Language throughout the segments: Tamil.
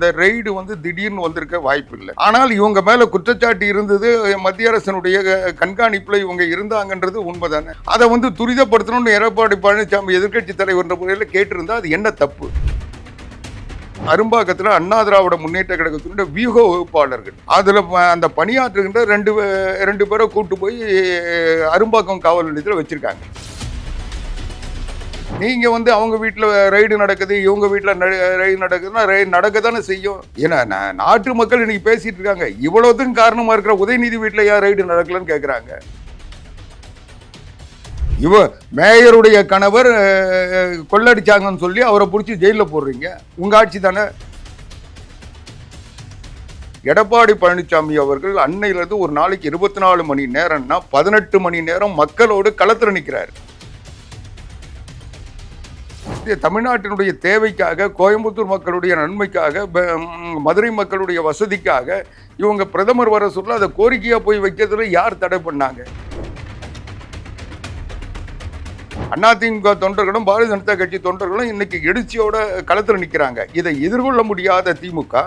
இந்த ரெய்டு வந்து திடீர்னு வந்திருக்க வாய்ப்பு இல்லை. ஆனால் இவங்க மேல குற்றச்சாட்டு இருந்தது மத்திய அரசனுடைய கண்காணிப்புல இவங்க இருந்தாங்கன்றது உண்மைதானே? அதை வந்து துரிதப்படுத்தணும்னு எடப்பாடி பழனிசாமி எதிர்கட்சி தலைவர் முறையில் கேட்டிருந்தா அது என்ன தப்பு? அரும்பாக்கத்தில் அண்ணா திராவிட முன்னேற்ற கழகத்தினுடைய வியூக வகுப்பாளர்கள். அதில் அந்த பணியாற்றுகின்ற ரெண்டு பே- ரெண்டு பேரை கூட்டு போய் அரும்பாக்கம் காவல் நிலையத்தில் வச்சிருக்காங்க. நீங்க வந்து அவங்க வீட்டில் ரைடு நடக்குது இவங்க வீட்டில் ரைடு நடக்குதுன்னா ரைடு நடக்க தானே செய்யும். ஏன்னா நாட்டு மக்கள் இன்னைக்கு பேசிட்டு இருக்காங்க. இவ்வளவுக்கும் காரணமா இருக்கிற உதயநிதி வீட்டில் ஏன் ரைடு நடக்கலன்னு கேட்குறாங்க இவ மேயருடைய கணவர் கொள்ளடிச்சாங்கன்னு சொல்லி அவரை பிடிச்சி ஜெயிலில் போடுறீங்க. உங்க ஆட்சி தானே? எடப்பாடி பழனிசாமி அவர்கள் அன்னையிலிருந்து ஒரு நாளைக்கு இருபத்தி நாலு மணி நேரம்னா பதினெட்டு மணி நேரம் மக்களோடு களத்தில் நிற்கிறார் தமிழ்நாட்டினுடைய தேவைக்காக கோயம்புத்தூர் மக்களுடைய நன்மைக்காக மதுரை மக்களுடைய வசதிக்காக இவங்க பிரதமர் வர சொல்ல அதை கோரிக்கையாக போய் வைக்கிறதுல யார் தடை பண்ணாங்க? அதிமுக தொண்டர்களும் பாரதிய ஜனதா கட்சி தொண்டர்களும் இன்னைக்கு எழுச்சியோட களத்தில் நிற்கிறாங்க இதை எதிர்கொள்ள முடியாத திமுக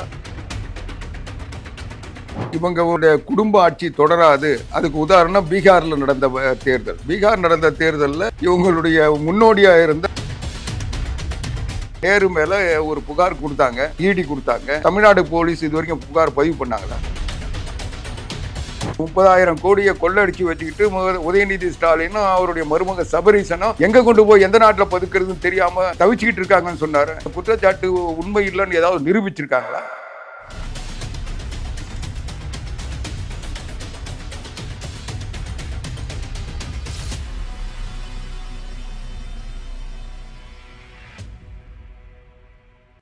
இவங்களுடைய குடும்ப ஆட்சி தொடராது. அதுக்கு உதாரணம் பீகாரில் நடந்த தேர்தல். பீகார் நடந்த தேர்தலில் இவங்களுடைய முன்னோடியாக இருந்த நேரு மேல ஒரு புகார் கொடுத்தாங்க இடி கொடுத்தாங்க. தமிழ்நாடு போலீஸ் இது வரைக்கும் புகார் பதிவு பண்ணாங்களா முப்பதாயிரம் கோடியை கொள்ளடிச்சு வச்சுக்கிட்டு உதயநிதி ஸ்டாலினும் அவருடைய மருமக சபரீசனும் எங்க கொண்டு போய் எந்த நாட்டில் பதுக்குறதுன்னு தெரியாம தவிச்சுக்கிட்டு இருக்காங்கன்னு சொன்னாரு. குற்றச்சாட்டு உண்மை இல்லைன்னு ஏதாவது நிரூபிச்சிருக்காங்களா?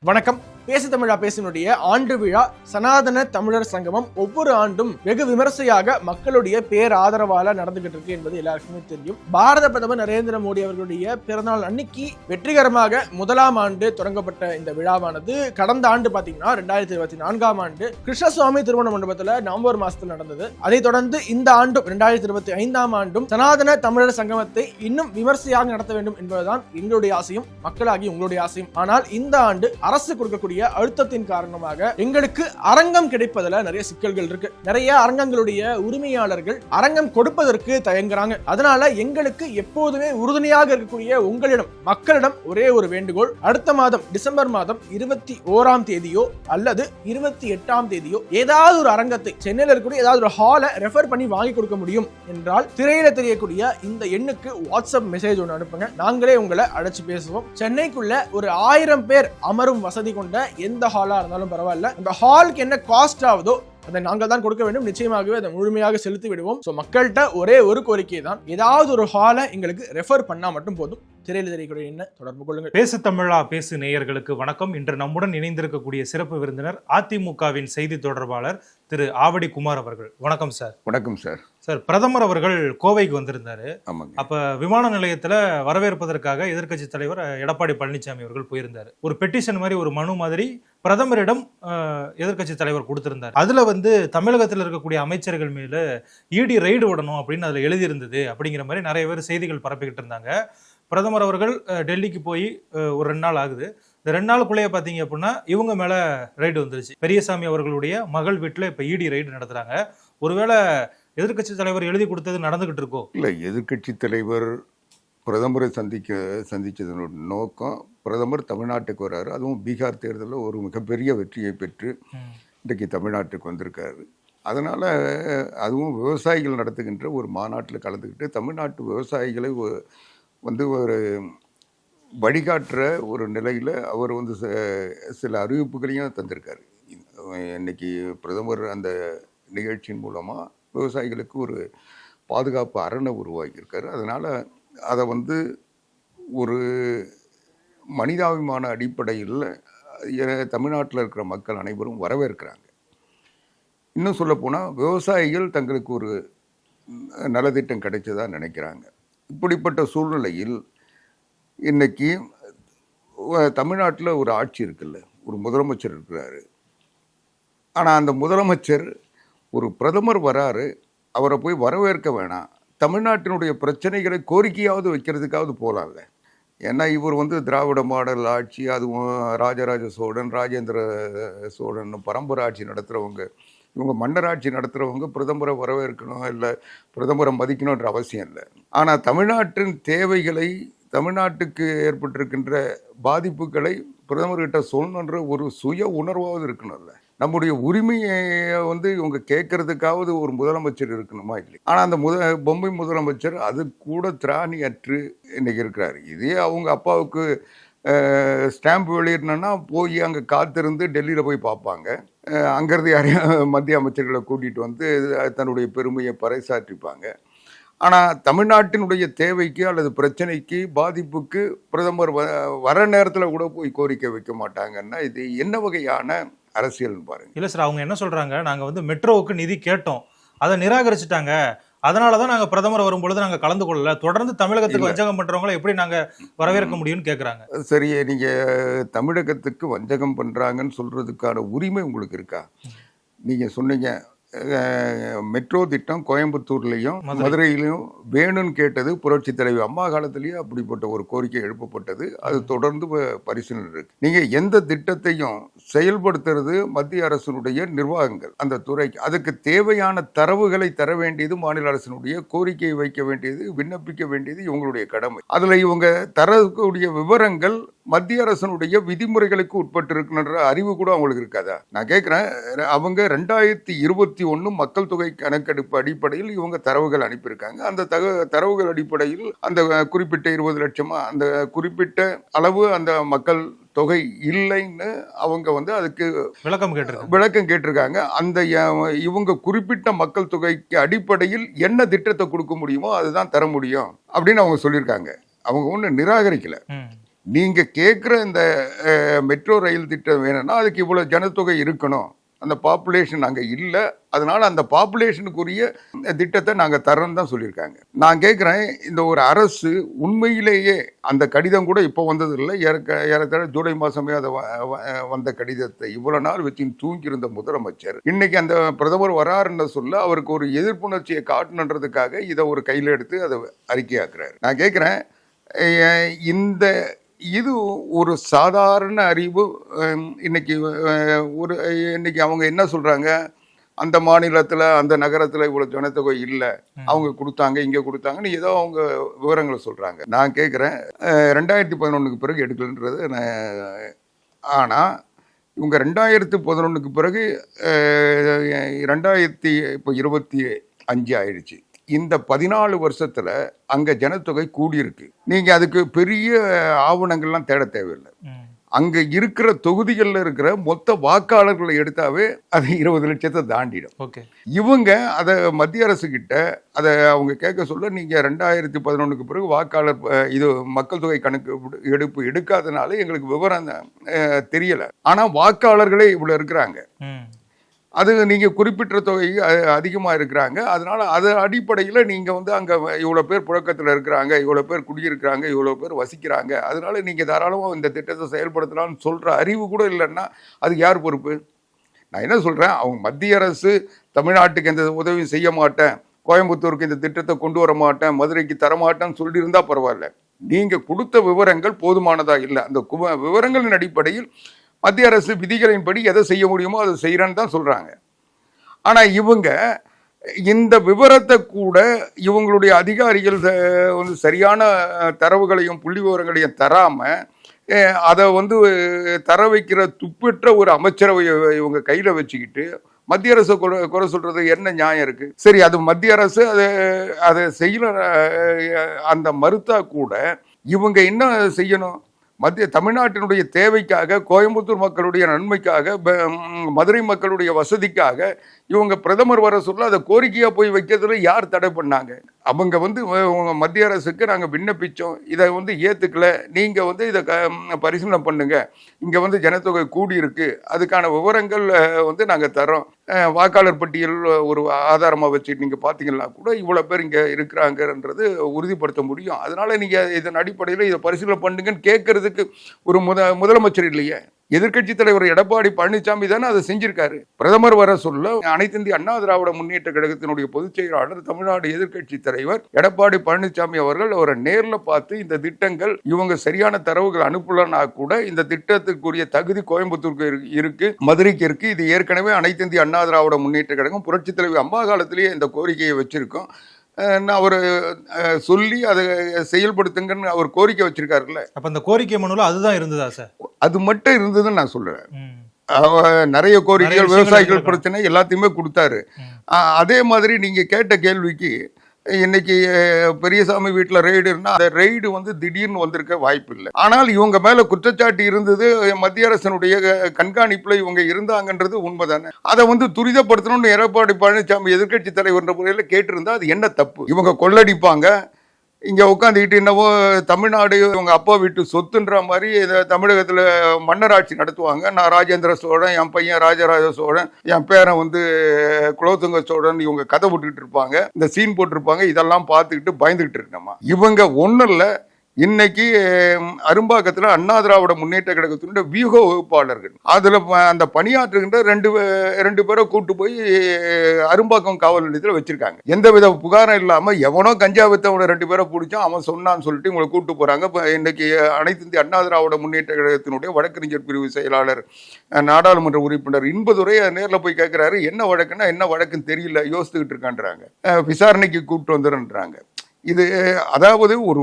வணக்கம். பேசு தமிழா பேசினுடைய ஆண்டு விழா சனாதன தமிழர் சங்கமம் ஒவ்வொரு ஆண்டும் வெகு விமர்சையாக மக்களுடைய பேர் ஆதரவால நடந்துகிட்டு இருக்கு என்பது எல்லாருக்குமே தெரியும். பாரத பிரதமர் நரேந்திர மோடி அவர்களுடைய பிறந்தநாள் அன்னைக்கு வெற்றிகரமாக முதலாம் ஆண்டு தொடங்கப்பட்ட இந்த விழாவானது. கடந்த ஆண்டு பாத்தீங்கன்னா ரெண்டாயிரத்தி இருபத்தி நான்காம் ஆண்டு கிருஷ்ணசுவாமி திருமண மண்டபத்துல நவம்பர் மாசத்தில் நடந்தது. அதைத் தொடர்ந்து இந்த ஆண்டும் ரெண்டாயிரத்தி இருபத்தி ஐந்தாம் ஆண்டும் சனாதன தமிழர் சங்கமத்தை இன்னும் விமர்சையாக நடத்த வேண்டும் என்பதுதான் எங்களுடைய ஆசையும் மக்களாகி உங்களுடைய ஆசையும். ஆனால் இந்த ஆண்டு அரசு கொடுக்கக்கூடிய அழுத்தத்தின் காரணமாக எங்களுக்கு அரங்கம் கிடைப்பதில் நிறைய சிக்கல்கள் இருக்கு. நிறைய அரங்கங்களுடைய உரிமையாளர்கள் அரங்கம் கொடுப்பதற்கு தயங்குறாங்க. அதனால எங்களுக்கு எப்போதுமே உறுதுணையாக இருக்கக்கூடிய உங்களிடம் மக்களிடம் ஒரே ஒரு வேண்டுகோள். அடுத்த மாதம் டிசம்பர் மாதம் இருபத்தி ஓராம் தேதியோ அல்லது இருபத்தி எட்டாம் தேதியோ ஏதாவது ஒரு அரங்கத்தை சென்னையில் இருக்கக்கூடிய ஏதாவது ஒரு ஹாலை ரெஃபர் பண்ணி வாங்கி கொடுக்க முடியும் என்றால் திரையில தெரியக்கூடிய இந்த எண்ணுக்கு வாட்ஸ்அப் மெசேஜ் ஒன்று அனுப்புங்க. நாங்களே உங்களை அழைச்சு பேசுவோம். சென்னைக்குள்ள ஒரு ஆயிரம் பேர் அமரும் வசதி கொண்ட எந்த ஹாலா இருந்தாலும் பரவாயில்ல. அந்த ஹாலுக்கு என்ன காஸ்ட் ஆகுதோ அதை நாங்கள் தான் கொடுக்க வேண்டும். நிச்சயமாகவே அதை முழுமையாக செலுத்தி விடுவோம். ஸோ மக்கள்கிட்ட ஒரே ஒரு கோரிக்கை தான். ஏதாவது ஒரு ஹாலை எங்களுக்கு ரெஃபர் பண்ணால் மட்டும் போதும். திரையில் தெரியக்கூடிய என்ன தொடர்பு கொள்ளுங்கள். பேசு தமிழா பேசு நேயர்களுக்கு வணக்கம். இன்று நம்முடன் இணைந்திருக்கக்கூடிய சிறப்பு விருந்தினர் அதிமுகவின் செய்தி தொடர்பாளர் திரு ஆவடி குமார் அவர்கள். வணக்கம் சார். வணக்கம் சார். சார் பிரதமர் அவர்கள் கோவைக்கு வந்திருந்தாரு. அப்ப விமான நிலையத்துல வரவேற்பதற்காக எதிர்க்கட்சி தலைவர் எடப்பாடி பழனிசாமி அவர்கள் போயிருந்தாரு. ஒரு பெட்டிஷன் மாதிரி ஒரு மனு மாதிரி பிரதமரிடம் எதிர்க்கட்சி தலைவர் கொடுத்திருந்தார். அதுல வந்து தமிழகத்தில் இருக்கக்கூடிய அமைச்சர்கள் மேல இடி ரைடு விடணும் அப்படின்னு அதுல எழுதியிருந்தது அப்படிங்கிற மாதிரி நிறைய பேர் செய்திகள் பரப்பிக்கிட்டு இருந்தாங்க. பிரதமர் அவர்கள் டெல்லிக்கு போய் ஒரு ரெண்டு நாள் ஆகுது. இந்த ரெண்டு நாளுக்குள்ளேயே பார்த்தீங்க அப்படின்னா இவங்க மேல ரைடு வந்துருச்சு. பெரியசாமி அவர்களுடைய மகள் வீட்டில் இப்போ இடி ரைடு நடத்துறாங்க. ஒருவேளை எதிர்க்கட்சி தலைவர் எழுதி கொடுத்தது நடந்துகிட்டு இருக்கோ? இல்லை எதிர்க்கட்சி தலைவர் பிரதமரை சந்திக்க சந்தித்ததனோட நோக்கம் பிரதமர் தமிழ்நாட்டுக்கு வராரு. அதுவும் பீகார் தேர்தலில் ஒரு மிகப்பெரிய வெற்றியை பெற்று இன்றைக்கு தமிழ்நாட்டுக்கு வந்திருக்காரு. அதனால் அதுவும் விவசாயிகள் நடத்துகின்ற ஒரு மாநாட்டில் கலந்துக்கிட்டு தமிழ்நாட்டு விவசாயிகளை வந்து ஒரு வழிகாட்டுற ஒரு நிலையில் அவர் வந்து ச- சில அறிவிப்புகளையும் தந்திருக்காரு. இன்னைக்கு பிரதமர் அந்த நிகழ்ச்சியின் மூலமாக விவசாயிகளுக்கு ஒரு பாதுகாப்பு அரணை உருவாக்கியிருக்காரு. அதனால் அதை வந்து ஒரு மனிதாபிமான அடிப்படையில் தமிழ்நாட்டில் இருக்கிற மக்கள் அனைவரும் வரவேற்கிறாங்க. இன்னும் சொல்லப்போனால் விவசாயிகள் தங்களுக்கு ஒரு நலத்திட்டம் கிடைச்சதாக நினைக்கிறாங்க. இப்படிப்பட்ட சூழ்நிலையில் இன்னைக்கு தமிழ்நாட்டில் ஒரு ஆட்சி இருக்குல்ல ஒரு முதலமைச்சர் இருக்கிறாரு. ஆனால் அந்த முதலமைச்சர் ஒரு பிரதமர் வராரு அவரை போய் வரவேற்க வேணாம். தமிழ்நாட்டினுடைய பிரச்சனைகளை கோரிக்கையாவது வைக்கிறதுக்காவது போகலாம்ல ஏன்னா இவர் வந்து திராவிட மாடல் ஆட்சி அதுவும் ராஜராஜ சோழன் ராஜேந்திர சோழன் பரம்பரை ஆட்சி நடத்துகிறவங்க இவங்க மன்னர் ஆட்சி நடத்துகிறவங்க பிரதமரை வரவேற்கணும் இல்லை பிரதமரை மதிக்கணுன்ற அவசியம் இல்லை. ஆனால் தமிழ்நாட்டின் தேவைகளை தமிழ்நாட்டுக்கு ஏற்பட்டிருக்கின்ற பாதிப்புகளை பிரதமர்கிட்ட சொல்லணுன்ற ஒரு சுய உணர்வாவது இருக்கணும்ல நம்முடைய உரிமையை வந்து இவங்க கேட்கறதுக்காவது ஒரு முதலமைச்சர் இருக்கணுமா இல்லை ஆனால் அந்த முத பொம்மை முதலமைச்சர் அது கூட திராணி அற்று இன்னைக்கு இருக்கிறார். இதே அவங்க அப்பாவுக்கு ஸ்டாம்ப் வெளியிடணும்னா போய் அங்கே காத்திருந்து டெல்லியில் போய் பார்ப்பாங்க. அங்கேருந்து யாரையும் மத்திய அமைச்சர்களை கூட்டிகிட்டு வந்து தன்னுடைய பெருமையை பறைசாற்றிப்பாங்க. ஆனால் தமிழ்நாட்டினுடைய தேவைக்கு அல்லது பிரச்சனைக்கு பாதிப்புக்கு பிரதமர் வ வர நேரத்தில் கூட போய் கோரிக்கை வைக்க மாட்டாங்கன்னா இது என்ன வகையான அரசியல்னு பாருங்க. இல்ல சார் அவங்க என்ன சொல்றாங்க? நாங்க வந்து மெட்ரோவுக்கு நிதி கேட்டோம். அதை நிராகரிச்சுட்டாங்க. அதனால தான் நாங்க பிரதமர் வரும்பொழுது நாங்க கலந்து கொள்ளல. தொடர்ந்து தமிழகத்துக்கு. வஞ்சகம் பண்றவங்களை எப்படி நாங்க வரவேற்க முடியும்னு கேக்குறாங்க. சரி நீங்கள் தமிழகத்துக்கு வஞ்சகம் பண்ணுறாங்கன்னு சொல்கிறதுக்கான உரிமை உங்களுக்கு இருக்கா? நீங்கள் சொன்னீங்க மெட்ரோ திட்டம் கோயம்புத்தூர்லேயும் மதுரை. மதுரையிலையும் வேணும்னு கேட்டது புரட்சி தலைவி அம்மா காலத்திலேயே அப்படிப்பட்ட ஒரு கோரிக்கை எழுப்பப்பட்டது. அது தொடர்ந்து பரிசீலனை இருக்கு. நீங்கள் எந்த திட்டத்தையும் செயல்படுத்துறது மத்திய அரசினுடைய நிர்வாகங்கள் அந்த துறைக்கு. அதுக்கு தேவையான தரவுகளை தர வேண்டியது மாநில அரசினுடைய கோரிக்கையை வைக்க வேண்டியது விண்ணப்பிக்க வேண்டியது இவங்களுடைய கடமை. அதில் இவங்க தரக்கூடிய விவரங்கள் மத்திய அரசனுடைய விதிமுறைகளுக்கு உட்பட்டு இருக்குன்ற அறிவு கூட அவங்களுக்கு இருக்காதா? நான் கேட்குறேன் அவங்க ரெண்டாயிரத்தி இருபத்தி ஒன்று மக்கள் தொகை கணக்கெடுப்பு அடிப்படையில் இவங்க தரவுகள் அனுப்பியிருக்காங்க. அந்த தக தரவுகள் அடிப்படையில் அந்த குறிப்பிட்ட இருபது லட்சமா அந்த குறிப்பிட்ட அளவு அந்த மக்கள் தொகை இல்லைன்னு அவங்க வந்து அதுக்கு விளக்கம் கேட்டிருக்காங்க. விளக்கம் கேட்டிருக்காங்க. அந்த இவங்க குறிப்பிட்ட மக்கள் தொகைக்கு அடிப்படையில் என்ன திட்டத்தை கொடுக்க முடியுமோ அதுதான் தர முடியும் அப்படின்னு அவங்க சொல்லியிருக்காங்க. அவங்க ஒன்றும் நிராகரிக்கல. நீங்கள் கேட்குற இந்த மெட்ரோ ரயில் திட்டம் வேணும்னா அதுக்கு இவ்வளோ ஜனத்தொகை இருக்கணும். அந்த பாப்புலேஷன் அங்கே இல்லை. அதனால் அந்த பாப்புலேஷனுக்குரிய திட்டத்தை நாங்கள் தரோன்னு தான் சொல்லியிருக்காங்க. நான் கேட்குறேன் இந்த ஒரு அரசு உண்மையிலேயே அந்த கடிதம் கூட இப்போ வந்ததில்லை. ஏற்க ஏறத்தாழ ஜூலை மாதமே அதை வ- வ- வந்த கடிதத்தை இவ்வளோ நாள் வச்சு தூங்கியிருந்த முதலமைச்சர். இன்னைக்கு அந்த பிரதமர் வராருன்னு சொல்ல அவருக்கு ஒரு எதிர்ப்புணர்ச்சியை காட்டணுன்றதுக்காக இதை ஒரு கையில் எடுத்து அதை அறிக்கையாக்குறாரு. நான் கேட்குறேன் இந்த இது ஒரு சாதாரண அறிவு இன்னைக்கு ஒரு இன்னைக்கு அவங்க என்ன சொல்றாங்க? அந்த மாநிலத்தில் அந்த நகரத்தில் இவ்வளோ ஜனத்தொகை இல்லை. அவங்க கொடுத்தாங்க இங்கே கொடுத்தாங்கன்னு ஏதோ அவங்க விவரங்களை சொல்கிறாங்க நான் கேட்குறேன் ரெண்டாயிரத்தி பதினொன்றுக்கு பிறகு எடுக்கலன்றது நான் ஆனால் இவங்க ரெண்டாயிரத்து பதினொன்றுக்கு பிறகு ரெண்டாயிரத்தி இப்போ இருபத்தி அஞ்சு ஆயிடுச்சு. இந்த பதினாலு வருஷத்துல அங்க ஜனத்தொகை கூடியிருக்கு. நீங்க அதுக்கு பெரிய ஆவணங்கள்லாம் தேட தேவையில்லை. அங்க இருக்கிற தொகுதிகளில் இருக்கிற மொத்த வாக்காளர்களை எடுத்தாவே அது இருபது லட்சத்தை தாண்டிடும். ஓகே. இவங்க அதை மத்திய அரசு கிட்ட அதை அவங்க கேட்க சொல்ல நீங்க ரெண்டாயிரத்தி பதினொன்றுக்கு பிறகு வாக்காளர் இது மக்கள் தொகை கணக்கு எடுப்பு எடுக்காதனால எங்களுக்கு விவரம் தெரியல. ஆனா வாக்காளர்களே இவ்வளவு இருக்கிறாங்க. அது நீங்கள் குறிப்பிட்ட தொகை அதிகமாக இருக்கிறாங்க. அதனால் அது அடிப்படையில் நீங்கள் வந்து அங்கே இவ்வளோ பேர் புழக்கத்தில் இருக்கிறாங்க இவ்வளோ பேர் குடியிருக்கிறாங்க இவ்வளோ பேர் வசிக்கிறாங்க. அதனால் நீங்கள் தாராளமாக இந்த திட்டத்தை செயல்படுத்தலாம்னு சொல்கிற அறிவு கூட இல்லைன்னா அது யார் பொறுப்பு? நான் என்ன சொல்கிறேன் அவங்க மத்திய அரசு தமிழ்நாட்டுக்கு எந்த உதவியும் செய்ய மாட்டேன். கோயம்புத்தூருக்கு இந்த திட்டத்தை கொண்டு வர மாட்டேன். மதுரைக்கு தரமாட்டேன்னு சொல்லியிருந்தால் பரவாயில்ல. நீங்கள் கொடுத்த விவரங்கள் போதுமானதாக இல்லை. அந்த குவ- விவரங்களின் அடிப்படையில் மத்திய அரசு விதிகளின்படி எதை செய்ய முடியுமோ அதை செய்கிறேன்னு தான் சொல்கிறாங்க ஆனால் இவங்க இந்த விவரத்தை கூட இவங்களுடைய அதிகாரிகள் வந்து சரியான தரவுகளையும் புள்ளி விவரங்களையும் தராமல் அதை வந்து தர வைக்கிற துப்பற்ற ஒரு அமைச்சரவை இவங்க கையில் வச்சுக்கிட்டு மத்திய அரசு குறை குறை சொல்றது என்ன நியாயம் இருக்கு? சரி அது மத்திய அரசு அதை அதை செய்யல அந்த மறுத்தா கூட இவங்க என்ன செய்யணும்? மத்திய தமிழ்நாட்டினுடைய தேவைக்காக கோயம்புத்தூர் மக்களுடைய நன்மைக்காக மதுரை மக்களுடைய வசதிக்காக இவங்க பிரதமர் வர சொல்ல அதை கோரிக்கையாக போய் வைக்கிறதுல யார் தடை பண்ணாங்க? அவங்க வந்து மத்திய அரசுக்கு நாங்கள் விண்ணப்பித்தோம் இதை வந்து ஏற்றுக்கல நீங்கள் வந்து இதை க- பரிசீலனை பண்ணுங்க. இங்கே வந்து ஜனத்தொகை கூடியிருக்கு. அதுக்கான விவரங்கள் வந்து நாங்கள் தரோம் வாக்காளர் பட்டியல் ஒரு ஆதாரமாக வச்சு நீங்கள் பார்த்தீங்கன்னா கூட இவ்வளோ பேர் இங்கே இருக்கிறாங்கன்றது உறுதிப்படுத்த முடியும். அதனால் நீங்கள் இதன் அடிப்படையில் இதை பரிசீலனை பண்ணுங்கன்னு கேட்கறதுக்கு ஒரு முத முதலமைச்சர் இல்லையே? எதிர்க்கட்சி தலைவர் எடப்பாடி பழனிசாமி தானே அதை செஞ்சிருக்காரு. பிரதமர் வர சொல்ல அனைத்து இந்திய அண்ணா திராவிட முன்னேற்ற கழகத்தினுடைய பொதுச் செயலாளர் தமிழ்நாடு எதிர்க்கட்சி தலைவர் எடப்பாடி பழனிசாமி அவர்கள் அவரை நேரில் பார்த்து இந்த திட்டங்கள் இவங்க சரியான தரவுகள் அனுப்பலனா கூட இந்த திட்டத்துக்குரிய தகுதி கோயம்புத்தூருக்கு இருக்கு- மதுரைக்கு இருக்கு. இது ஏற்கனவே அனைத்து இந்திய அண்ணா திராவிட முன்னேற்ற கழகம் புரட்சி தலைவர் அம்மா காலத்திலேயே இந்த கோரிக்கையை வச்சிருக்கோம். அவர் சொல்லி அதை செயல்படுத்துங்கன்னு அவர் கோரிக்கை வச்சிருக்காருல்ல. அப்ப அந்த கோரிக்கை மனுல அதுதான் இருந்ததா சார்? அது மட்டும் இருந்ததுன்னு நான். அவ- நிறைய கோரிக்கைகள் விவசாயிகள். பிரச்சனை எல்லாத்தையுமே கொடுத்தாரு. அதே மாதிரி நீங்க கேட்ட கேள்விக்கு இன்னைக்கு பெரியசாமி பெரியசாமி ரெய்டு ரெய்டுன்னா அந்த ரெய்டு வந்து திடீர்னு வந்திருக்க வாய்ப்பு இல்லை ஆனால் இவங்க மேலே குற்றச்சாட்டு இருந்தது மத்திய அரசனுடைய கண்காணிப்பில் இவங்க இருந்தாங்கன்றது உண்மைதானே? அதை வந்து துரிதப்படுத்தணும்னு எடப்பாடி பழனிசாமி எதிர்க்கட்சி தலைவர் முறையில் கேட்டிருந்தா அது என்ன தப்பு? இவங்க கொள்ளடிப்பாங்க இங்கே உட்காந்துக்கிட்டு என்னவோ தமிழ்நாடு இவங்க அப்பா வீட்டு சொத்துன்ற மாதிரி இதை தமிழகத்துல மன்னராட்சி நடத்துவாங்க. நான் ராஜேந்திர சோழன் என் பையன் ராஜராஜ சோழன் என் பேரன் வந்து குலோத்துங்க சோழன் இவங்க கதை விட்டுக்கிட்டு இருப்பாங்க. இந்த சீன் போட்டிருப்பாங்க. இதெல்லாம் பார்த்துக்கிட்டு பயந்துகிட்டு இருக்கணுமா? இவங்க ஒன்றும் இல்லை இன்னைக்கு அரும்பாக்கத்தில் அண்ணா திராவிட முன்னேற்ற கழகத்தினுடைய வியூக வகுப்பாளர்கள். அதில் அந்த பணியாற்றுகின்ற ரெண்டு பே- ரெண்டு பேரை கூட்டு போய் அரும்பாக்கம் காவல் நிலையத்தில் வச்சிருக்காங்க. எந்தவித புகாரம் இல்லாமல் எவனோ கஞ்சா வித்தவனை ரெண்டு பேரை பிடிச்சோம் அவன் சொன்னான்னு சொல்லிட்டு இவங்களை கூட்டு போகிறாங்க இப்போ இன்னைக்கு அனைத்து இந்திய அண்ணா திராவிட முன்னேற்ற கழகத்தினுடைய வழக்கறிஞர் பிரிவு செயலாளர் நாடாளுமன்ற உறுப்பினர் இன்பதுரை நேரில் போய் கேட்குறாரு என்ன வழக்குன்னா என்ன வழக்குன்னு தெரியல யோசித்துக்கிட்டு இருக்கான்றாங்க. விசாரணைக்கு கூப்பிட்டு வந்துடுன்றாங்க இது அதாவது ஒரு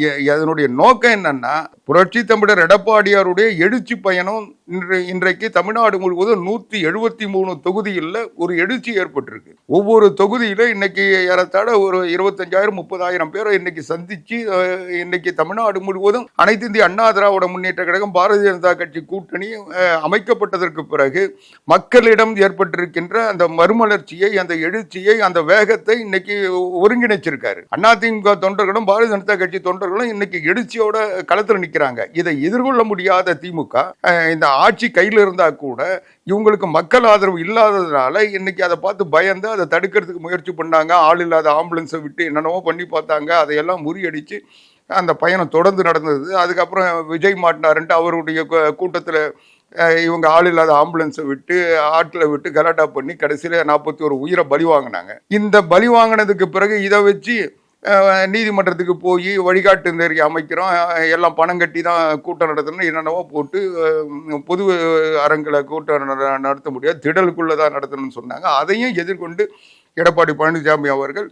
எ- அதனுடைய நோக்கம் என்னன்னா புரட்சி தமிழர் எடப்பாடியாருடைய எழுச்சி பயணம் இன்று இன்றைக்கு தமிழ்நாடு முழுவதும் நூற்றி எழுபத்தி மூணு தொகுதியில் ஒரு எழுச்சி ஏற்பட்டிருக்கு. ஒவ்வொரு தொகுதியில இன்னைக்கு ஏறத்தாழ ஒரு இருபத்தஞ்சாயிரம் முப்பதாயிரம் பேரை இன்னைக்கு சந்திச்சு இன்னைக்கு தமிழ்நாடு முழுவதும் அனைத்து இந்திய அண்ணா திராவிட முன்னேற்ற கழகம் பாரதிய ஜனதா கட்சி கூட்டணி அமைக்கப்பட்டதற்கு பிறகு மக்களிடம் ஏற்பட்டிருக்கின்ற அந்த மறுமலர்ச்சியை அந்த எழுச்சியை அந்த வேகத்தை இன்னைக்கு ஒருங்கிணைச்சிருக்காரு. அதிமுக தொண்டர்களும் பாரதிய ஜனதா கட்சி தொண்டர்களும் இன்னைக்கு எழுச்சியோட களத்தில் நிற்கிறாங்க இதை எதிர்கொள்ள முடியாத திமுக இந்த ஆட்சி கையில் இருந்தா கூட இவங்களுக்கு மக்கள் ஆதரவு இல்லாததுனால இன்னைக்கு அதை பார்த்து பயந்து அதை தடுக்கிறதுக்கு முயற்சி பண்ணாங்க. ஆள் இல்லாத ஆம்புலன்ஸை விட்டு என்னென்னவோ பண்ணி பார்த்தாங்க. அதையெல்லாம் முறியடிச்சு அந்த பயணம் தொடர்ந்து நடந்தது. அதுக்கப்புறம் விஜய் மாட்டினாருன்ட்டு அவருடைய கூட்டத்தில் இவங்க ஆள் இல்லாத ஆம்புலன்ஸை விட்டு ஆட்டில் விட்டு கலாட்டா பண்ணி கடைசியில் நாற்பத்தி ஒரு உயிரை பலி வாங்கினாங்க. இந்த பலி வாங்கினதுக்கு பிறகு இதை வச்சு நீதிமன்றத்துக்கு போய் வழிகாட்டு நெறி அமைக்கிறோம். எல்லாம் பணம் கட்டி தான் கூட்டம் நடத்தணும். என்னென்னவோ போட்டு பொது அரங்கில் கூட்டம் நட- நடத்த முடியாது. திடலுக்குள்ளே தான் நடத்தணும்னு சொன்னாங்க. அதையும் எதிர்கொண்டு எடப்பாடி பழனிசாமி அவர்கள்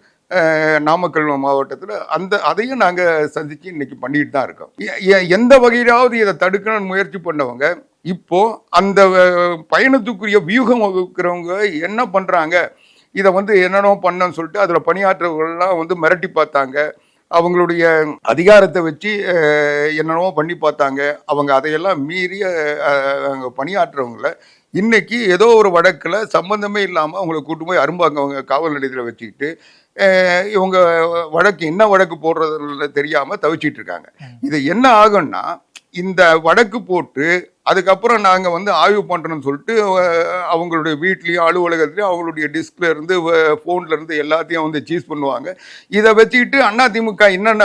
நாமக்கல் மாவட்டத்தில் அந்த அதையும் நாங்கள் சந்திச்சு இன்னைக்கு பண்ணிட்டு தான் இருக்கோம். எ- எ- எந்த வகையிலாவது இதை தடுக்கணும்னு முயற்சி பண்ணவங்க இப்போ அந்த பயணத்துக்குரிய வியூகம் வகுக்கிறவங்க என்ன பண்றாங்க? இதை வந்து என்னென்னோ பண்ணன்னு சொல்லிட்டு அதில் பணியாற்றவர்கள்லாம் வந்து மிரட்டி பார்த்தாங்க. அவங்களுடைய அதிகாரத்தை வச்சு என்னென்னவோ பண்ணி பார்த்தாங்க. அவங்க அதையெல்லாம் மீறி அஹ், அங்க பணியாற்றுறவங்கள இன்னைக்கு ஏதோ ஒரு வழக்கில் சம்பந்தமே இல்லாமல் அவங்கள கூட்டு போய் அரும்பாங்க. அவங்க காவல் நிலையத்தில் வச்சுக்கிட்டு இவங்க வழக்கு என்ன வழக்கு போடுறதுல தெரியாமல் தவிச்சிட்டு இருக்காங்க. இது என்ன ஆகும்னா இந்த வழக்கு போட்டு அதுக்கப்புறம் நாங்கள் வந்து ஆய்வு பண்ணுறோம்னு சொல்லிட்டு அவங்களுடைய வீட்லேயும் அலுவலகத்துலேயும் அவங்களுடைய டிஸ்க்ல ஃபோன்லேருந்து எல்லாத்தையும் வந்து சீஸ் பண்ணுவாங்க. இதை வச்சுக்கிட்டு அதிமுக என்னென்ன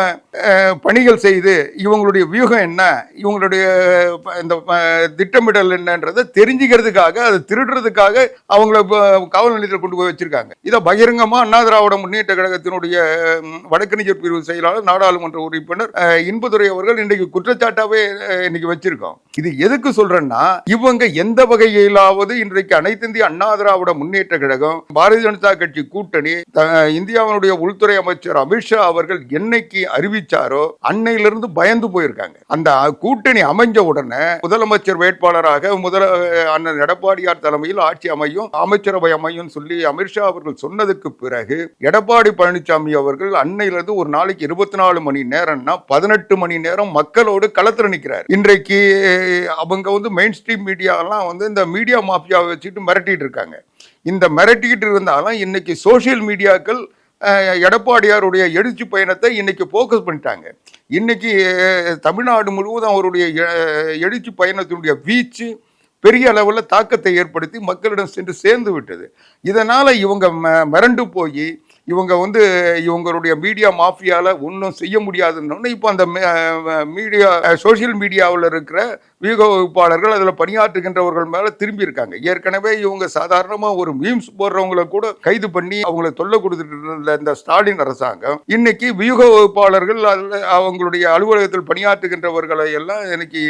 பணிகள் செய்து இவங்களுடைய வியூகம் என்ன இவங்களுடைய இந்த திட்டமிடல் என்னன்றதை தெரிஞ்சுக்கிறதுக்காக அதை திருடுறதுக்காக அவங்கள காவல் நிலையத்தில் கொண்டு போய் வச்சுருக்காங்க. இதை பகிரங்கமாக அண்ணா திராவிட முன்னேற்ற கழகத்தினுடைய ம், பிரிவு செயலாளர் நாடாளுமன்ற உறுப்பினர் அஹ், இன்பதுரை அவர்கள் இன்றைக்கு குற்றச்சாட்டாகவே இன்றைக்கி இன்னைக்கு இது எதுக்கு சொல்றேன்னா இவங்க எந்த வகையிலாவது இன்றைக்கு அனைத்து இந்திய அண்ணா திராவிட முன்னேற்ற கழகம் பாரதிய ஜனதா கட்சி கூட்டணி இந்தியாவினுடைய உள்துறை அமைச்சர் அமித்ஷா அவர்கள் என்னைக்கு அறிவிச்சாரோ அன்னையிலிருந்து பயந்து போயிருக்காங்க. அந்த கூட்டணி அமைஞ்ச உடனே முதலமைச்சர் வேட்பாளராக முதல அண்ணன் எடப்பாடியார் தலைமையில் ஆட்சி அமையும் அமைச்சரவை அமையும் சொல்லி அமித்ஷா அவர்கள் சொன்னதுக்கு பிறகு எடப்பாடி பழனிசாமி அவர்கள் அன்னையிலிருந்து ஒரு நாளைக்கு இருபத்தி நாலு மணி நேரம்னா பதினெட்டு மணி நேரம் மக்களோடு களத்தில் நிற்கிறார் இன்றைக்கு அவங்க வந்து மெயின் ஸ்ட்ரீம் மீடியாலாம் வந்து இந்த மீடியா மாஃபியாவை வச்சுட்டு மிரட்டிகிட்டு இருக்காங்க. இந்த மிரட்டிக்கிட்டு இருந்தாலும் இன்றைக்கி சோஷியல் மீடியாக்கள் எடப்பாடியாருடைய எழுச்சி பயணத்தை இன்னைக்கு ஃபோக்கஸ் பண்ணிட்டாங்க. இன்னைக்கு தமிழ்நாடு முழுவதும் அவருடைய எழுச்சி பயணத்தினுடைய வீச்சு பெரிய அளவில் தாக்கத்தை ஏற்படுத்தி மக்களிடம் சென்று சேர்ந்து விட்டது. இதனால் இவங்க ம- மிரண்டு போய் இவங்க வந்து இவங்களுடைய மீடியா மாஃபியாவில் ஒன்றும் செய்ய முடியாதுன்னு இப்போ அந்த மீடியா சோஷியல் மீடியாவில் இருக்கிற வியூக வகுப்பாளர்கள் அதில் பணியாற்றுகின்றவர்கள் மேலே திரும்பி இருக்காங்க ஏற்கனவே இவங்க சாதாரணமாக ஒரு மீம்ஸ் போடுறவங்கள கூட கைது பண்ணி அவங்கள தொல்லை கொடுத்துட்டு இருந்த இந்த ஸ்டாலின் அரசாங்கம் இன்னைக்கு வியூக வகுப்பாளர்கள் அதில் அவங்களுடைய அலுவலகத்தில் பணியாற்றுகின்றவர்களை எல்லாம் இன்னைக்கு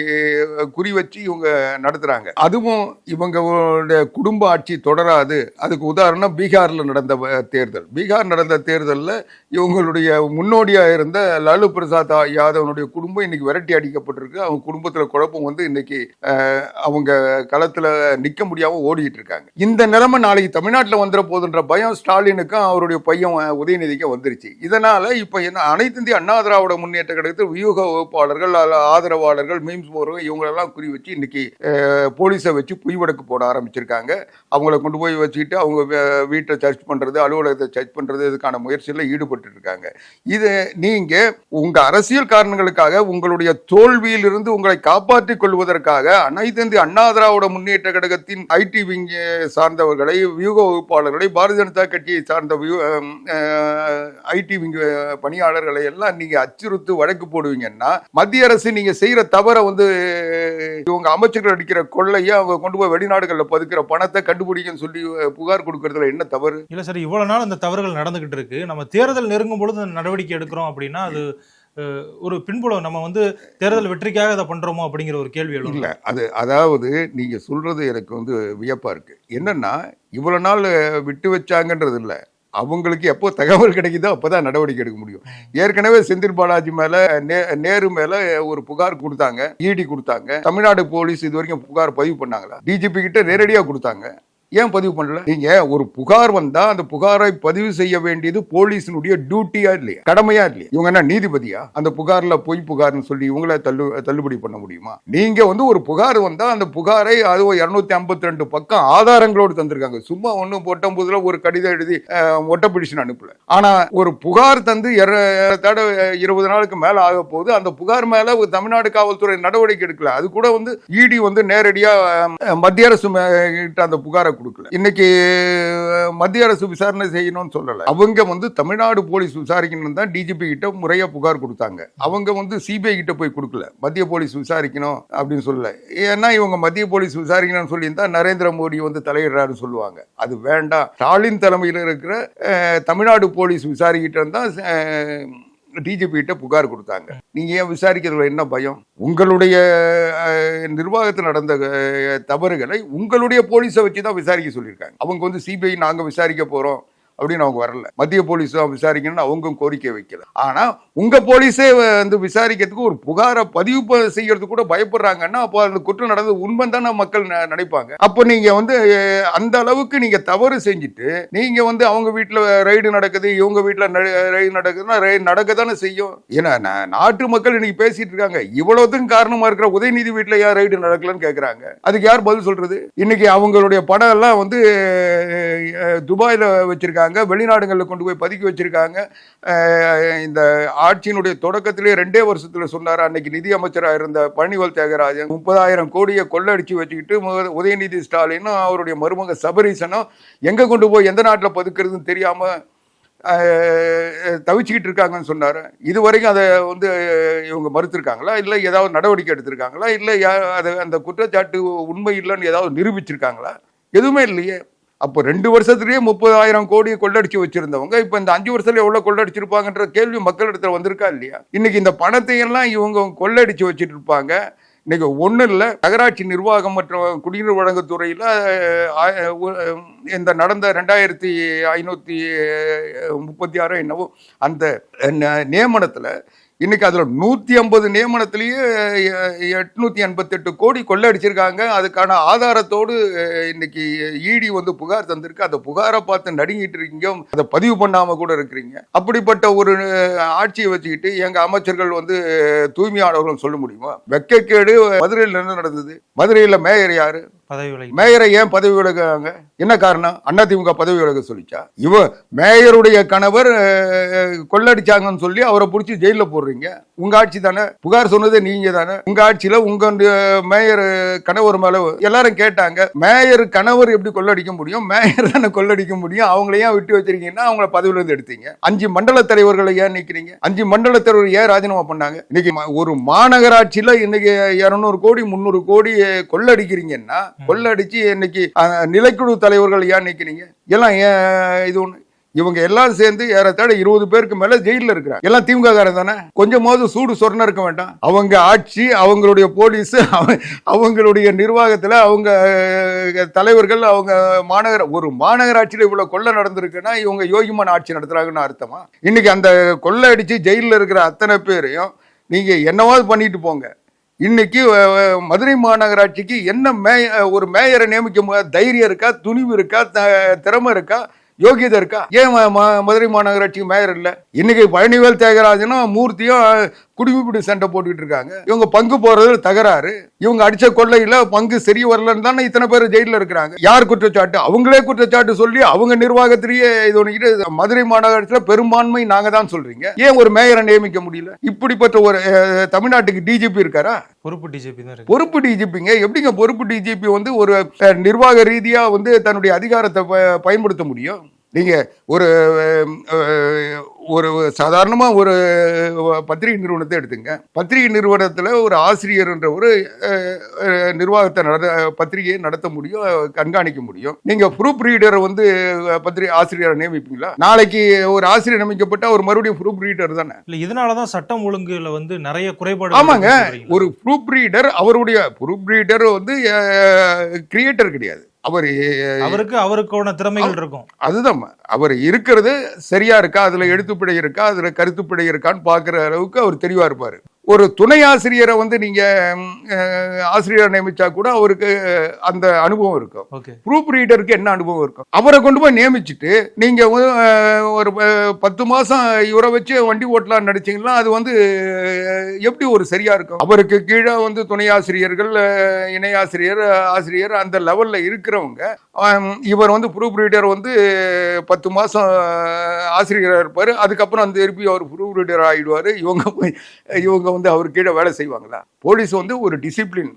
குறி வச்சு இவங்க நடத்துகிறாங்க அதுவும் இவங்களுடைய குடும்ப ஆட்சி தொடராது. அதுக்கு உதாரணம் பீகாரில் நடந்த தேர்தல். பீகார் நடந்த தேர்தலில் இவங்களுடைய முன்னோடியாக இருந்த லாலு பிரசாத் யாதவனுடைய குடும்பம் இன்னைக்கு விரட்டி அடிக்கப்பட்டிருக்கு. அவங்க குடும்பத்தில் குழப்பம் வந்து இன்னைக்கு அவங்க களத்துல நிக்க முடியாம ஓடிட்டு இருக்காங்க இந்த நிலைமை நாளைக்கு தமிழ்நாட்டில் வந்துட போதுன்ற பயம் ஸ்டாலினுக்கும் அவருடைய பையன் அஹ், உதயநிதிக்கும் வந்துருச்சு. இதனால இப்ப என்ன அனைத்து இந்திய அண்ணா திராவிட முன்னேற்ற கழகத்தில் வியூக வகுப்பாளர்கள் ஆதரவாளர்கள் மீம்ஸ் போறவங்க இவங்களெல்லாம் குறி வச்சு இன்னைக்கு போலீஸை வச்சு புய் வடக்கு போட ஆரம்பிச்சிருக்காங்க. அவங்கள கொண்டு போய் வச்சுக்கிட்டு அவங்க வீட்டை சர்ச் பண்றது அலுவலகத்தை சர்ச் பண்றது இதுக்கான முயற்சியில் ஈடுபட்டு இருக்காங்க இது நீங்க உங்க அரசியல் காரணங்களுக்காக உங்களுடைய தோல்வியிலிருந்து உங்களை காப்பாற்றிக் கொள்வதற்காக அனைத்து இந்திய அண்ணா திராவிட முன்னேற்ற கழகத்தின் ஐடி விங் சார்ந்தவர்களை வியூக வகுப்பாளர்களை பாரதிய ஜனதா கட்சியை சார்ந்த ஐடி விங் பணியாளர்களை எல்லாம் நீங்க அச்சுறுத்து வழக்கு போடுவீங்கன்னா மத்திய அரசு நீங்க செய்யற தவறை வந்து இவங்க அமைச்சர்கள் அடிக்கிற கொள்ளையை அவங்க கொண்டு போய் வெளிநாடுகளில் பதுக்கிற பணத்தை கண்டுபிடிக்கன்னு சொல்லி புகார் கொடுக்கறதுல என்ன தவறு? இல்ல சார் இவ்வளவு நாள் இந்த தவறுகள் நடந்துகிட்டு இருக்கு. நம்ம தேர்தல் நெருங்கும் பொழுது நடவடிக்கை எடுக்கிறோம் அப்படின்னா அது ஒரு பின்புலம் நம்ம வந்து தேர்தல் வெற்றிக்காக இதை பண்ணுறோமோ அப்படிங்கிற ஒரு கேள்வி எழும். அது அதாவது நீங்கள் சொல்கிறது எனக்கு வந்து வியப்பாக இருக்குது என்னென்னா இவ்வளோ நாள் விட்டு வச்சாங்கன்றது இல்லை. அவங்களுக்கு எப்போ தகவல் கிடைக்குதோ அப்போ தான் நடவடிக்கை எடுக்க முடியும். ஏற்கனவே செந்தில் பாலாஜி மேலே நே- நேரு மேலே ஒரு புகார் கொடுத்தாங்க இடி கொடுத்தாங்க. தமிழ்நாடு போலீஸ் இது வரைக்கும் புகார் பதிவு பண்ணாங்களா? டிஜிபி கிட்ட நேரடியாக கொடுத்தாங்க. ஏன் பதிவு பண்ணல? நீங்க ஒரு புகார் வந்தா அந்த புகாரை பதிவு செய்ய வேண்டியது போலீஸினுடைய டியூட்டியா இல்லையா? கடமையா இல்லையா? இவங்க என்ன நீதிபதியா? அந்த புகார்ல பொய் புகார்னு சொல்லி இவங்கள தள்ளு தள்ளுபடி பண்ண முடியுமா? நீங்க வந்து ஒரு புகார் வந்தா அந்த புகாரை அது இருநூத்தி ஐம்பத்தி ரெண்டு பக்கம் ஆதாரங்களோடு தந்திருக்காங்க. சும்மா ஒண்ணு பொட்டம்புதுல ஒரு கடிதம் எழுதி ஒட்ட பிடிஷன் அனுப்பல. ஆனா ஒரு புகார் தந்து இருபது நாளுக்கு மேல ஆக போகுது. அந்த புகார் மேல ஒரு தமிழ்நாடு காவல்துறை நடவடிக்கை எடுக்கல. அது கூட வந்து இடி வந்து நேரடியா மத்திய அரசு கிட்ட அந்த புகாரை கொடுக்கல. இன்னைக்கு மத்திய அரசு விசாரணை செய்யணும்னு சொல்லலை. அவங்க வந்து தமிழ்நாடு போலீஸ் விசாரிக்கணும் தான் டிஜிபி கிட்ட முறையாக புகார் கொடுத்தாங்க. அவங்க வந்து சிபிஐ கிட்ட போய் கொடுக்கல. மத்திய போலீஸ் விசாரிக்கணும் அப்படின்னு சொல்லல. ஏன்னா இவங்க மத்திய போலீஸ் விசாரிக்கணும்னு சொல்லியிருந்தா நரேந்திர மோடி வந்து தலையிடுறாருன்னு சொல்லுவாங்க. அது வேண்டாம். ஸ்டாலின் தலைமையில் இருக்கிற தமிழ்நாடு போலீஸ் விசாரிக்கிட்டு தான் டிஜிபி கிட்ட புகார் கொடுத்தாங்க. நீங்க ஏன் விசாரிக்கிறதுல என்ன பயம்? உங்களுடைய நிர்வாகத்தில் நடந்த தவறுகளை உங்களுடைய போலீஸை வச்சு தான் விசாரிக்க சொல்லியிருக்காங்க. அவங்க வந்து சிபிஐ நாங்கள் விசாரிக்க போறோம். அப்படின்னு அவங்க வரல. மத்திய போலீஸ் விசாரிக்கணும்னு அவங்க கோரிக்கை வைக்கல. ஆனா உங்க போலீஸே வந்து விசாரிக்கிறதுக்கு ஒரு புகாரை பதிவு செய்யறதுக்கு கூட பயப்படுறாங்கன்னா அப்போ அந்த குற்றம் நடந்தது உண்மை தானே மக்கள் நினைப்பாங்க. அப்போ நீங்க வந்து அந்த அளவுக்கு நீங்க தவறு செஞ்சுட்டு நீங்க வந்து அவங்க வீட்டில் ரைடு நடக்குது இவங்க வீட்டில் ரைடு நடக்குதுன்னா ரைடு நடக்க தானே செய்யும். ஏன்னா நாட்டு மக்கள் இன்னைக்கு பேசிட்டு இருக்காங்க. இவ்வளவுக்கும் காரணமா இருக்கிற உதயநிதி வீட்டில் ஏன் ரைடு நடக்கலன்னு கேட்குறாங்க அதுக்கு யார் பதில் சொல்றது? இன்னைக்கு அவங்களுடைய படம் எல்லாம் வந்து துபாயில் வச்சிருக்காங்க. வெளிநாடுகளில் கொண்டு போய் பதுக்கி வச்சுருக்காங்க. இந்த ஆட்சியினுடைய தொடக்கத்திலே ரெண்டே வருஷத்தில் சொன்னார் அன்னைக்கு நிதி அமைச்சராக இருந்த பழனிவேல் தியாகராஜன் முப்பதாயிரம் கோடியை கொள்ளடிச்சு வச்சுக்கிட்டு உதயநிதி ஸ்டாலினும் அவருடைய மருமக சபரீசனும் எங்கே கொண்டு போய் எந்த நாட்டில் பதுக்குறதுன்னு தெரியாமல் தவிச்சுக்கிட்டு இருக்காங்கன்னு சொன்னார். இது வரைக்கும் அதை வந்து இவங்க மறுத்திருக்காங்களா? இல்லை ஏதாவது நடவடிக்கை எடுத்திருக்காங்களா? இல்லை அதை அந்த குற்றச்சாட்டு உண்மை இல்லைன்னு ஏதாவது நிரூபிச்சிருக்காங்களா? எதுவுமே இல்லையே. அப்போ ரெண்டு வருஷத்துலேயே முப்பதாயிரம் கோடியை கொள்ளடிச்சு வச்சிருந்தவங்க. இப்போ இந்த அஞ்சு வருஷத்துல எவ்வளோ கொள்ளடிச்சிருப்பாங்கன்ற கேள்வி மக்களிடத்தில் வந்திருக்கா இல்லையா? இன்னைக்கு இந்த பணத்தை எல்லாம் இவங்க கொள்ளடிச்சு வச்சுட்டு இருப்பாங்க இன்னைக்கு ஒன்றும் இல்லை. நகராட்சி நிர்வாகம் மற்றும் குடிநீர் வழங்குத்துறையில் இந்த நடந்த ரெண்டாயிரத்தி ஐநூற்றி முப்பத்தி ஆறு என்னவோ அந்த நியமனத்தில் இன்னைக்கு அதில் நூற்றி ஐம்பது நியமனத்திலேயே எட்நூற்றி எண்பத்தெட்டு கோடி கொள்ளடிச்சிருக்காங்க அதுக்கான ஆதாரத்தோடு இன்னைக்கு இடி வந்து புகார் தந்திருக்கு. அந்த புகாரை பார்த்து நடுங்கிட்டு இருக்கீங்க. அதை பதிவு பண்ணாமல் கூட இருக்கிறீங்க. அப்படிப்பட்ட ஒரு ஆட்சியை வச்சுக்கிட்டு எங்கள் அமைச்சர்கள் வந்து தூய்மையானவர்கள் சொல்ல முடியுமா? வெக்கக்கேடு மதுரையில் என்ன நடந்தது? மதுரையில் மேயர் யாரு? பதவி விலகி மேயரை ஏன் பதவி விலகுறாங்க? என்ன காரணம்? அதிமுக பதவி விலக சொல்லிச்சா? இவ மேயருடைய கணவர் கொள்ளடிச்சாங்கன்னு சொல்லி அவரை பிடிச்சி ஜெயிலில் போடுறீங்க. உங்க ஆட்சி தானே? புகார் சொன்னது நீங்க தானே? உங்க ஆட்சியில உங்க மேயர் கணவர் மேல எல்லாரும் கேட்டாங்க மேயர் கணவர் எப்படி கொள்ளடிக்க முடியும்? மேயர் தானே கொள்ளடிக்க முடியும்? அவங்களையும் விட்டு வச்சிருக்கீங்கன்னா அவங்கள பதவியில இருந்து எடுத்தீங்க. அஞ்சு மண்டல தலைவர்களை ஏன் நிக்கிறீங்க? அஞ்சு மண்டல தலைவர் ஏன் ராஜினாமா பண்ணாங்க? இன்னைக்கு ஒரு மாநகராட்சியில இன்னைக்கு இருநூறு கோடி முந்நூறு கோடி கொள்ளடிக்கிறீங்கன்னா கொள்ளடிச்சு இன்னைக்கு நிலைக்குழு தலைவர்கள் ஏன் நிக்கிறீங்க? எல்லாம் ஏன் இது ஒண்ணு? இவங்க எல்லாம் சேர்ந்து ஏறத்தாழ இருபது பேருக்கு மேல ஜெயில இருக்கிறாங்க. எல்லாம் திமுக காரன் தானே? கொஞ்சமாவது சூடு சொரணம் இருக்க வேண்டாம். அவங்க ஆட்சி அவங்களுடைய போலீஸ் அவ- அவங்களுடைய நிர்வாகத்துல அவங்க தலைவர்கள் அவங்க மாநகர ஒரு மாநகராட்சியில் இவ்வளவு கொள்ளை நடந்திருக்குன்னா இவங்க யோகிமான ஆட்சி நடத்துறாங்கன்னு அர்த்தமா? இன்னைக்கு அந்த கொள்ளை அடிச்சு ஜெயில இருக்கிற அத்தனை பேரையும் நீங்க என்னவாவது பண்ணிட்டு போங்க. இன்னைக்கு மதுரை மாநகராட்சிக்கு என்ன மே ஒரு மேயரை நியமிக்க தைரியம் இருக்கா துணிவு இருக்கா த- திறமை இருக்கா? யோகியதை இருக்கா? ஏன் ம- மதுரை மாநகராட்சி மேயர் இல்லை? இன்னைக்கு பழனிவேல் தியாகராஜனும் மூர்த்தியும் அஹ், குடிமிப்பிடி சண்டை போட்டுக்கிட்டு இருக்காங்க. இவங்க பங்கு போறதுல தகராறு. இவங்க அடிச்ச கொள்ளையில பங்கு சரி வரலன்னு தானே இத்தனை பேர் ஜெயில இருக்கிறாங்க. யார் குற்றச்சாட்டு? அவங்களே குற்றச்சாட்டு சொல்லி அவங்க நிர்வாகத்திலேயே இது ஒன்று மதுரை மாநகராட்சியில பெரும்பான்மை நாங்க தான் சொல்றீங்க. ஏன் ஒரு மேயரை நியமிக்க முடியல? இப்படிப்பட்ட ஒரு தமிழ்நாட்டுக்கு டிஜிபி இருக்காரா? பொறுப்பு டிஜிபி தான் பொறுப்பு டிஜிபிங்க எப்படிங்க பொறுப்பு டிஜிபி வந்து ஒரு நிர்வாக ரீதியா வந்து தன்னுடைய அதிகாரத்தை பயன்படுத்த முடியும்? நீங்க ஒரு ஒரு சாதாரணமா ஒரு பத்திரிகை நிறுவனத்தை எடுத்துங்க. பத்திரிகை நிறுவனத்துல ஒரு ஆசிரியர் என்ற ஒரு நிர்வாகத்தை நட பத்திரிகையை நடத்த முடியும் கண்காணிக்க முடியும். நீங்க ப்ரூப் ரீடர் வந்து பத்திரிகை ஆசிரியரை நியமிப்பீங்களா? நாளைக்கு ஒரு ஆசிரியர் நியமிக்கப்பட்டா ஒரு மறுபடியும் ப்ரூப் ரீடர் தானே? இல்ல இதனாலதான் சட்டம் ஒழுங்குல வந்து நிறைய குறைபாடு ஆமாங்க. ஒரு ப்ரூப் ரீடர் அவருடைய ப்ரூப் ரீடர் வந்து கிரியேட்டர் கிடையாது. அவர் அவருக்கு அவருக்கான திறமைகள் இருக்கும். அதுதான். அவர் இருக்கிறது சரியா இருக்கா? அதுல எழுத்துப்பிழை இருக்கா? அதுல கருத்துப்பிழை இருக்கான்னு பாக்குற அளவுக்கு அவர் தெளிவா இருப்பாரு. ஒரு துணை ஆசிரியரை வந்து நீங்க ம், அஹ், ஆசிரியரை நியமிச்சா கூட அவருக்கு அந்த அனுபவம் இருக்கும். ப்ரூப் ரீடருக்கு என்ன அனுபவம் இருக்கும்? அவரை கொண்டு போய் நியமிச்சுட்டு நீங்க வந்து, அஹ், ஒரு பத்து மாசம் இவரை வச்சு வண்டி ஓட்டலாம் நடிச்சீங்கன்னா அது வந்து எப்படி ஒரு சரியா இருக்கும்? அவருக்கு கீழே வந்து துணை ஆசிரியர்கள் இணை ஆசிரியர் ஆசிரியர் அந்த லெவல்ல இருக்கிறவங்க இவர் வந்து ப்ரூப் ரீடர் வந்து பத்து மாசம் அஹ், ஆசிரியரா இருப்பாரு. அதுக்கப்புறம் அந்த திருப்பி அவர் ப்ரூப் ரீடர் ஆயிடுவாரு. இவங்க போய் இவங்க வந்து அவர் கீழே வேலை செய்வாங்களா? போலீஸ் வந்து ஒரு டிசிப்ளின்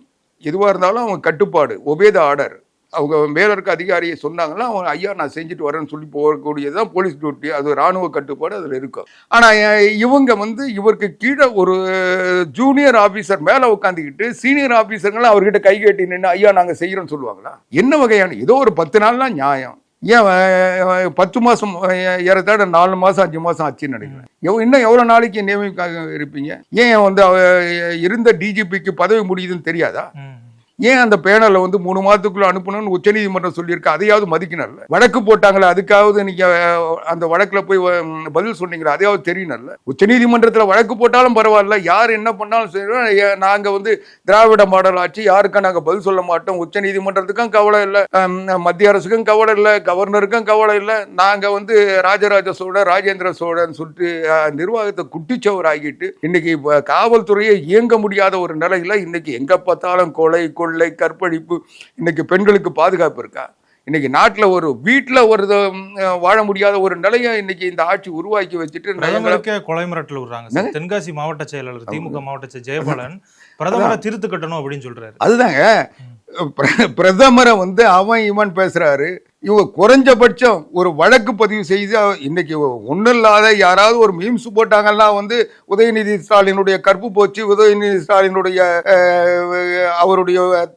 எதுவாக இருந்தாலும் அவங்க கட்டுப்பாடு ஒபேத ஆர்டர். அவங்க மேலே இருக்க அதிகாரியை சொன்னாங்கன்னா அவங்க ஐயா நான் செஞ்சுட்டு வரேன்னு சொல்லி போகக்கூடியது தான் போலீஸ் டியூட்டி அது ராணுவ கட்டுப்பாடு அதில் இருக்கும். ஆனால் இவங்க வந்து இவருக்கு கீழே ஒரு ஜூனியர் ஆஃபீஸர் மேலே உட்காந்துக்கிட்டு சீனியர் ஆஃபீஸருங்களாம் அவர்கிட்ட கை கட்டி நின்று ஐயா நாங்கள் செய்கிறோன்னு சொல்லுவாங்களா? என்ன வகையான ஏதோ ஒரு பத்து நாள்லாம் நியாயம். ஏன் பத்து மாதம் ஏறத்தாட நாலு மாதம் அஞ்சு மாதம் ஆச்சுன்னு நினைக்கிறேன். எவ் இன்னும் எவ்வளோ நாளைக்கு நியமிக்காக இருப்பீங்க? ஏன் வந்து இருந்த டிஜிபிக்கு பதவி முடியுதுன்னு தெரியாதா? ஏன் அந்த பேனலை வந்து மூணு மாதத்துக்குள்ள அனுப்பணும்னு உச்சநீதிமன்றம் சொல்லியிருக்கு? அதையாவது மதிக்கணும்ல. வழக்கு போட்டாங்களே அதுக்காவது நீங்க அந்த வழக்குல போய் பதில் சொன்னீங்களா அதையாவது தெரியணும்ல. உச்சநீதிமன்றத்தில் வழக்கு போட்டாலும் பரவாயில்ல. யார் என்ன பண்ணாலும் சரி நாங்க வந்து திராவிட மாடல் ஆட்சி யாருக்கும் நாங்க பதில் சொல்ல மாட்டோம். உச்சநீதிமன்றத்துக்கும் கவலை இல்லை. மத்திய அரசுக்கும் கவலை இல்லை. கவர்னருக்கும் கவலை இல்லை. நாங்க வந்து ராஜராஜ சோழன் ராஜேந்திர சோழன் சொல்லிட்டு நிர்வாகத்தை குட்டிச்சவர் ஆகிட்டு இன்னைக்கு காவல்துறையை இயங்க முடியாத ஒரு நிலையில இன்னைக்கு எங்க பார்த்தாலும் கொலை கொள்ளை கற்பழிப்பு இன்னைக்கு பெண்களுக்கு பாதுகாப்பு இருக்கா? இன்னைக்கு நாட்டுல ஒரு வீட்டுல ஒரு வாழ முடியாத ஒரு நிலையை இன்னைக்கு இந்த ஆட்சி உருவாக்கி வச்சுட்டு கொலை மிரட்டல் விடுறாங்க. தென்காசி மாவட்ட செயலாளர் திமுக மாவட்ட ஜெயபாலன் பிரதமரை திருத்து கட்டணும் அப்படின்னு சொல்றாரு. அதுதாங்க. பிர- பிரதமரை வந்து அவன் இவன் பேசுறாரு. இவங்க குறைஞ்சபட்சம் ஒரு வழக்கு பதிவு செய்து இன்னைக்கு ஒன்றும் இல்லாத யாராவது ஒரு மீம்ஸ் போட்டாங்கன்னா வந்து உதயநிதி ஸ்டாலினுடைய கற்பு போச்சு உதயநிதி ஸ்டாலினுடைய அவருடைய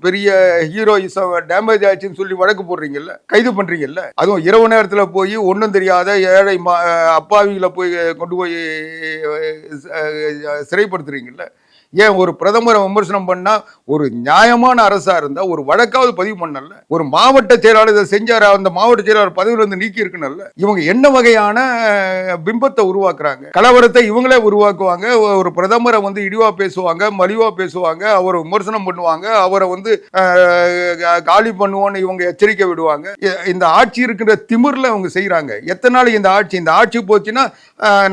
பெரிய ஹீரோயிசம் டேமேஜ் ஆச்சுன்னு சொல்லி வழக்கு போடுறீங்கல்ல கைது பண்றீங்கல்ல. அதுவும் இரவு நேரத்தில் போய் ஒன்றும் தெரியாத ஏழை அப்பாவிகளை போய் கொண்டு போய் சிறைப்படுத்துறீங்கல்ல. ஏன் ஒரு பிரதமரை விமர்சனம் பண்ணா ஒரு நியாயமான அரசா இருந்தா ஒரு வழக்காவது பதிவு பண்ணல ஒரு மாவட்ட செயலாளர் இதை செஞ்சாரு அந்த மாவட்ட செயலாளர் பதவியில இருந்து நீக்கி இருக்கணும்ல? இவங்க என்ன வகையான பிம்பத்தை உருவாக்குறாங்க? கலவரத்தை இவங்களே உருவாக்குவாங்க ஒரு பிரதமரை வந்து இடிவா பேசுவாங்க மலிவா பேசுவாங்க அவரை விமர்சனம் பண்ணுவாங்க அவரை வந்து காலி பண்ணுவோன்னு இவங்க எச்சரிக்கை விடுவாங்க. இந்த ஆட்சி இருக்கிற திமிர்ல அவங்க செய்யறாங்க எத்தனை நாள் இந்த ஆட்சி இந்த ஆட்சி போச்சுன்னா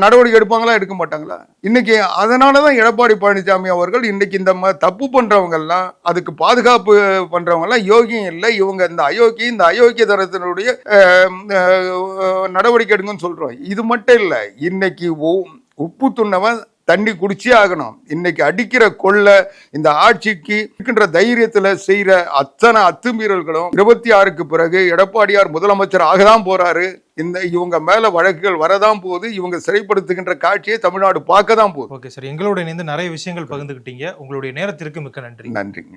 நடவடிக்கை எடுப்பாங்களா எடுக்க மாட்டாங்களா? இன்னைக்கு அதனால தான் எடப்பாடி பழனிசாமி அவர்கள் இன்னைக்கு இந்த ம- தப்பு பண்ணுறவங்கெல்லாம் அதுக்கு பாதுகாப்பு பண்ணுறவங்கெல்லாம் யோகியம் இல்லை. இவங்க இந்த அயோக்கிய இந்த அயோக்கிய தரத்தினுடைய நடவடிக்கை எடுங்கன்னு சொல்கிறோம் இது மட்டும் இல்லை இன்னைக்கு உப்பு துண்ணவன் தண்ணி குடிச்சே ஆகணும். இன்னைக்கு அடிக்கிற கொள்ளை இந்த ஆட்சிக்கு இருக்கின்ற தைரியத்தில் செய்கிற அத்தனை அத்துமீறல்களும் இருபத்தி ஆறுக்கு பிறகு எடப்பாடியார் முதலமைச்சர் ஆகதான் போறாரு. இந்த இவங்க மேல வழக்குகள் வரதான் போகுது இவங்க சிறைப்படுத்துகின்ற காட்சியை தமிழ்நாடு பார்க்க தான் போகுது. Okay sir. எங்களோட இணைந்து நிறைய விஷயங்கள் பகிர்ந்துக்கிட்டீங்க உங்களுடைய நேரத்திற்கு மிக்க நன்றி. நன்றிங்க.